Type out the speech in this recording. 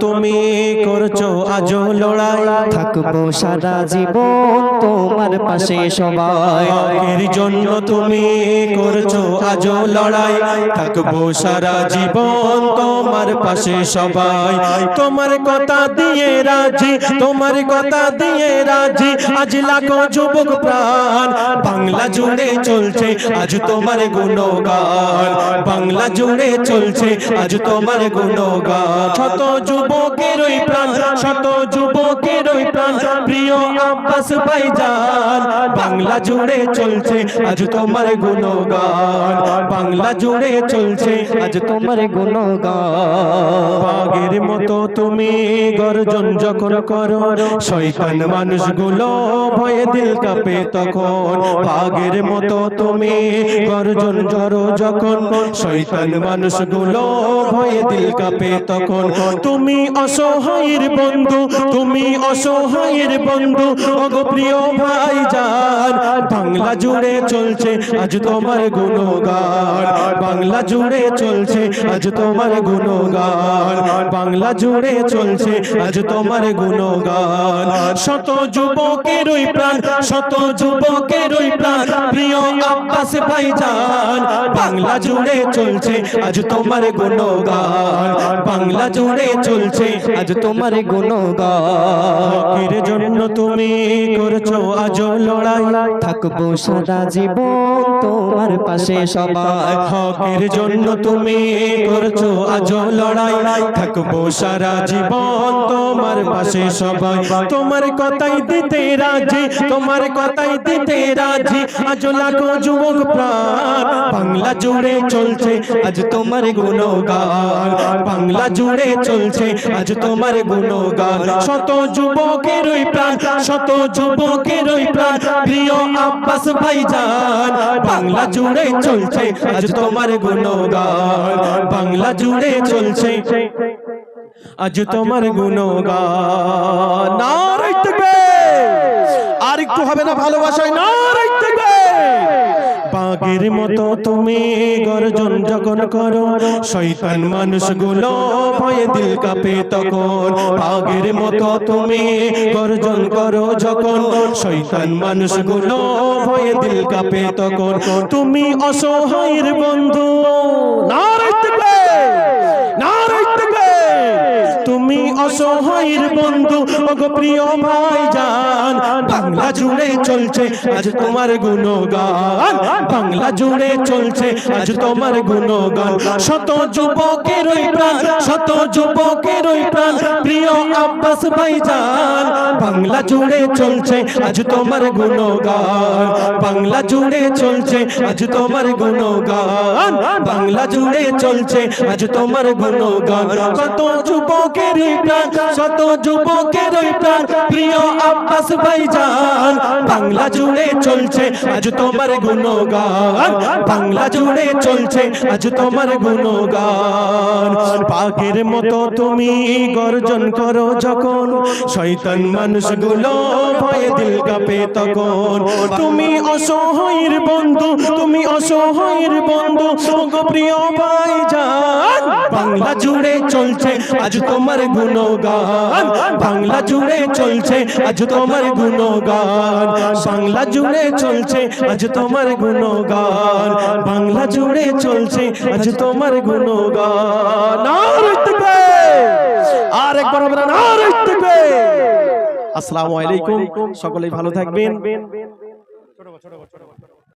তুমি করছ আজ লড়াই। থাকব সারা জীবন তোমার পাশে সবাই। এর জন্য তুমি করছ আজ লড়াই। থাকব সারা জীবন তোমার পাশে সবাই। তোমার কথা দিয়ে রাজি, তোমার কথা দিয়ে রাজি। আজ লাখো যুবক প্রাণ, বাংলা জুড়ে চলছে, আজ তোমার গুণগান। বাংলা জুড়ে চলছে, আজ তোমার গুণগান। শত যুবকের ওই প্রাণ, শত যুবকের ওই প্রাণ। প্রিয় আব্বাস ভাইজান, বাংলা জুড়ে চলছে আজ তোমার গুণগান। বাংলা জুড়ে চলছে আজ তোমার গুণগান। বাগের মতো তুমি গর্জন যখন করো, শয়তান মানুষগুলো ভয়ে দিল কাঁপে তখন। বাগের মতো তুমি গর্জন জড়ো যখন, শয়তান মানুষগুলো ভয়ে দিল কাঁপে তখন। তুমি অসহায়ের বন্ধু তুমি অসহায়ের বন্ধু প্রিয় ভাই যান বাংলা জুড়ে চলছে আজ তোমার গুণগান। বাংলা জুড়ে চলছে আজ তোমার গুণগান। বাংলা জুড়ে চলছে আজ তোমার গুণগান। শত যুবকের ওই প্রাণ, শত যুবকের ওই প্রাণ। প্রিয় আব্বাস ভাইজান, বাংলা জুড়ে চলছে আজ তোমার গুণগান। বাংলা জুড়ে চলছে আজ তোমার গুণগান। এর জন্য তুমি করছ আজ লড়াই। থাকব সারা জীবন তোমার পাশে সবাই। হকের জন্য তুমি করছ আজ লড়াই। থাকব সারা জীবন তোমার পাশে সবাই। তোমার কথাই দিতে রাজি, তোমার কথাই দিতে রাজি। আজ লাখো যুবক প্রাণ, বাংলা জুড়ে চলছে আজ তোমার গুণগান। বাংলা জুড়ে চলছে আজ তোমার গুণগান। শত যুবকের ওই প্রাণ, শত যুবকের ওই প্রাণ। প্রিয় আব্বাস বাংলা জুড়ে চলছে আজ তোমার গুণগান। বাংলা জুড়ে চলছে আজ তোমার গুণগান। আর একটু হবে না ভালোবাসায়? থাকবে বাঘের মতো তুমি গর্জন যখন করো শয়তান মানুষগুলো ভয়ে দিল কাঁপে তখন। বাঘের মতো তুমি গর্জন করো যখন। শয়তান মানুষগুলো ভয়ে দিল কাঁপে তখন। তুমি অসহায়ের বন্ধু না তুমি অসহায়ের বন্ধু। ওগো প্রিয় ভাই যান বাংলা জুড়ে চলছে আজ তোমার গুণগান। বাংলা জুড়ে চলছে আজ তোমার গুণগান। শত যুবকের ওই প্রাণ শত যুবকের ওই প্রাণ। প্রিয় আব্বাস ভাই জান বাংলা জুড়ে চলছে আজ তোমার গুণগান। বাংলা জুড়ে চলছে আজ তোমার গুণগান। বাংলা জুড়ে চলছে আজ তোমার গুণগান। কত যুবকের ওই প্রাণ, শত যুবকের ওই প্রাণ। প্রিয় আব্বাস ভাইজান, বাংলা জুড়ে চলছে আজ তোমার গুণগান। বাংলা জুড়ে চলছে আজ তোমার গুণগান। পাগের মতো তুমি গর্জন করো যখন। শয়তান মানুষগুলো ভয়ে দিল কাঁপে তখন। তুমি অসহায়ের বন্ধু, তুমি অসহায়ের বন্ধু। প্রিয় ভাইজান, বাংলা জুড়ে চলছে আজ তোমার গুণগান। বাংলা জুড়ে চলছে আজ তোমার গুণগান। বাংলা জুড়ে চলছে আজ তোমার গুণগান। বাংলা জুড়ে চলছে আজ তোমার গুণগান। তাকবীর! আর সকলেই ভালো থাকবেন।